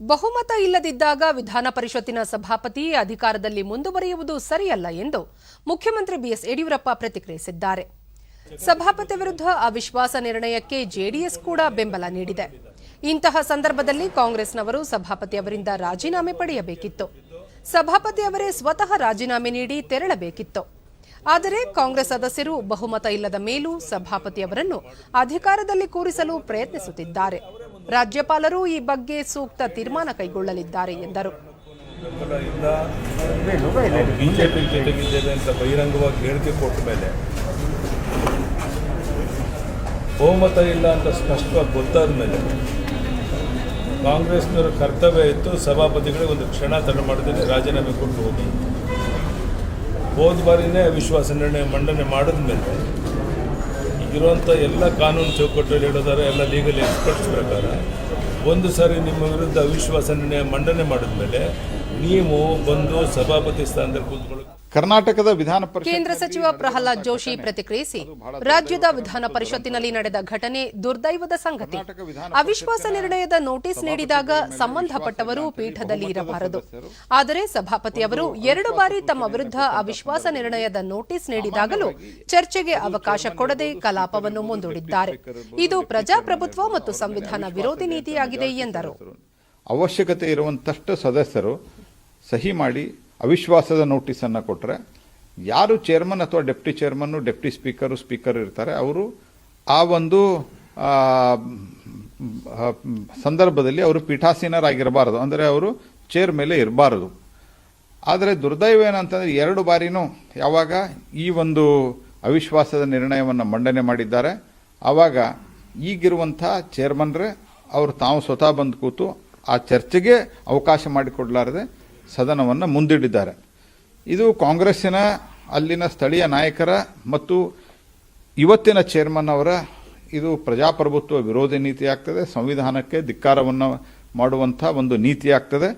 ಬಹುಮತ ಇಲ್ಲದಿದ್ದಾಗ ವಿಧಾನ ಪರಿಷತ್ತಿನ ಸಭಾಪತಿ ಅಧಿಕಾರದಲ್ಲಿ ಮುಂದುವರಿಯುವುದು ಸರಿಯಲ್ಲ ಎಂದು ಮುಖ್ಯಮಂತ್ರಿ ಬಿಎಸ್ ಯಡಿಯೂರಪ್ಪ ಪ್ರತಿಕ್ರಿಯಿಸಿದ್ದಾರೆ. ಸಭಾಪತಿ ವಿರುದ್ಧ ಅವಿಶ್ವಾಸ ನಿರ್ಣಯಕ್ಕೆ ಜೆಡಿಎಸ್ ಕೂಡ ಬೆಂಬಲ ನೀಡಿದೆ. ಇಂತಹ ಸಂದರ್ಭದಲ್ಲಿ ಕಾಂಗ್ರೆಸ್ನವರು ಸಭಾಪತಿ ಅವರಿಂದ ರಾಜೀನಾಮೆ ಪಡೆಯಬೇಕಿತ್ತು. ಸಭಾಪತಿ ಅವರೇ ಸ್ವತಃ ರಾಜೀನಾಮೆ ನೀಡಿ ತೆರಳಬೇಕಿತ್ತು. ಆದರೆ ಕಾಂಗ್ರೆಸ್ ಸದಸ್ಯರು ಬಹುಮತ ಇಲ್ಲದ ಮೇಲೂ ಸಭಾಪತಿ ಅವರನ್ನು ಅಧಿಕಾರದಲ್ಲಿ ಕೂರಿಸಲು ಪ್ರಯತ್ನಿಸುತ್ತಿದ್ದಾರೆ. ರಾಜ್ಯಪಾಲರು ಈ ಬಗ್ಗೆ ಸೂಕ್ತ ತೀರ್ಮಾನ ಕೈಗೊಳ್ಳಲಿದ್ದಾರೆ ಎಂದರು. ಬಿಜೆಪಿ ಜೊತೆಗಿದ್ದೇವೆ ಅಂತ ಬಹಿರಂಗವಾಗಿ ಹೇಳಿಕೆ ಕೊಟ್ಟ ಮೇಲೆ ಬಹುಮತ ಇಲ್ಲ ಅಂತ ಸ್ಪಷ್ಟವಾಗಿ ಗೊತ್ತಾದ ಮೇಲೆ ಕಾಂಗ್ರೆಸ್ನವರ ಕರ್ತವ್ಯ ಇತ್ತು ಸಭಾಪತಿಗಳಿಗೆ ಒಂದು ಕ್ಷಣ ತಡೆ ಮಾಡಿದ್ರೆ ರಾಜೀನಾಮೆ ಕೊಟ್ಟು ಹೋಗಿ ಹೋದ ಬಾರಿನೇ ವಿಶ್ವಾಸ ನಿರ್ಣಯ ಮಂಡನೆ ಮಾಡಿದ ಮೇಲೆ ಇರುವಂಥ ಎಲ್ಲ ಕಾನೂನು ಚೌಕಟ್ಟಲ್ಲಿ ಹೇಳೋದಾರೆ ಎಲ್ಲ ಲೀಗಲ್ ಎಕ್ಸ್ಪರ್ಟ್ಸ್ ಪ್ರಕಾರ, ಒಂದು ಸಾರಿ ನಿಮ್ಮ ವಿರುದ್ಧ ಅವಿಶ್ವಾಸ ನಿರ್ಣಯ ಮಂಡನೆ ಮಾಡಿದ ಮೇಲೆ ನೀವು ಬಂದು ಸಭಾಪತಿ ಸ್ಥಾನದಲ್ಲಿ ಕುಳಿತುಕೊಳ್ಳಿ ಕರ್ನಾಟಕದ ವಿಧಾನ ಪರಿಷತ್ ಕೇಂದ್ರ ಸಚಿವ ಪ್ರಹ್ಲಾದ್ ಜೋಶಿ ಪ್ರತಿಕ್ರಿಯಿಸಿ ರಾಜ್ಯದ ವಿಧಾನ ಪರಿಷತ್ತಿನಲ್ಲಿ ನಡೆದ ಘಟನೆ ದುರ್ದೈವದ ಸಂಗತಿ ಅವಿಶ್ವಾಸ ನಿರ್ಣಯದ ನೋಟಿಸ್ ನೀಡಿದಾಗ ಸಂಬಂಧಪಟ್ಟವರು ಪೀಠದಲ್ಲಿ ಇರಬಾರದು ಆದರೆ ಸಭಾಪತಿ ಅವರು ಎರಡು ಬಾರಿ ತಮ್ಮ ವಿರುದ್ಧ ಅವಿಶ್ವಾಸ ನಿರ್ಣಯದ ನೋಟಿಸ್ ನೀಡಿದಾಗಲೂ ಚರ್ಚೆಗೆ ಅವಕಾಶ ಕೊಡದೆ ಕಲಾಪವನ್ನು ಮುಂದೂಡಿದ್ದಾರೆ ಇದು ಪ್ರಜಾಪ್ರಭುತ್ವ ಮತ್ತು ಸಂವಿಧಾನ ವಿರೋಧಿ ನೀತಿಯಾಗಿದೆ ಎಂದರು ಅವಶ್ಯಕತೆ ಇರುವಂತಷ್ಟು ಸದಸ್ಯರು ಸಹಿ ಮಾಡಿ ಅವಿಶ್ವಾಸದ ನೋಟಿಸನ್ನು ಕೊಟ್ಟರೆ ಯಾರು ಚೇರ್ಮನ್ ಅಥವಾ deputy chairman deputy speaker speaker ಇರ್ತಾರೆ, ಅವರು ಆ ಒಂದು ಸಂದರ್ಭದಲ್ಲಿ ಅವರು ಪೀಠಾಸೀನರಾಗಿರಬಾರದು. ಅಂದರೆ ಅವರು ಚೇರ್ ಮೇಲೆ ಇರಬಾರದು. ಆದರೆ ದುರ್ದೈವ ಏನಂತಂದರೆ ಎರಡು ಬಾರಿನೂ ಯಾವಾಗ ಈ ಒಂದು ಅವಿಶ್ವಾಸದ ನಿರ್ಣಯವನ್ನು ಮಂಡನೆ ಮಾಡಿದ್ದಾರೆ. ಆವಾಗ ಈಗಿರುವಂಥ ಚೇರ್ಮನ್ರೇ ಅವರು ತಾವು ಸ್ವತಃ ಬಂದು ಕೂತು ಆ ಚರ್ಚೆಗೆ ಅವಕಾಶ ಮಾಡಿಕೊಡಲಾರದೆ ಸದನವನ್ನು ಮುಂದಿಟ್ಟಿದ್ದಾರೆ. ಇದು ಕಾಂಗ್ರೆಸ್ಸಿನ, ಅಲ್ಲಿನ ಸ್ಥಳೀಯ ನಾಯಕರ ಮತ್ತು ಇವತ್ತಿನ ಚೇರ್ಮನ್ ಅವರ ಇದು ಪ್ರಜಾಪ್ರಭುತ್ವ ವಿರೋಧಿ ನೀತಿ ಆಗ್ತದೆ ಸಂವಿಧಾನಕ್ಕೆ ಧಿಕ್ಕಾರವನ್ನು ಮಾಡುವಂಥ ಒಂದು ನೀತಿ ಆಗ್ತದೆ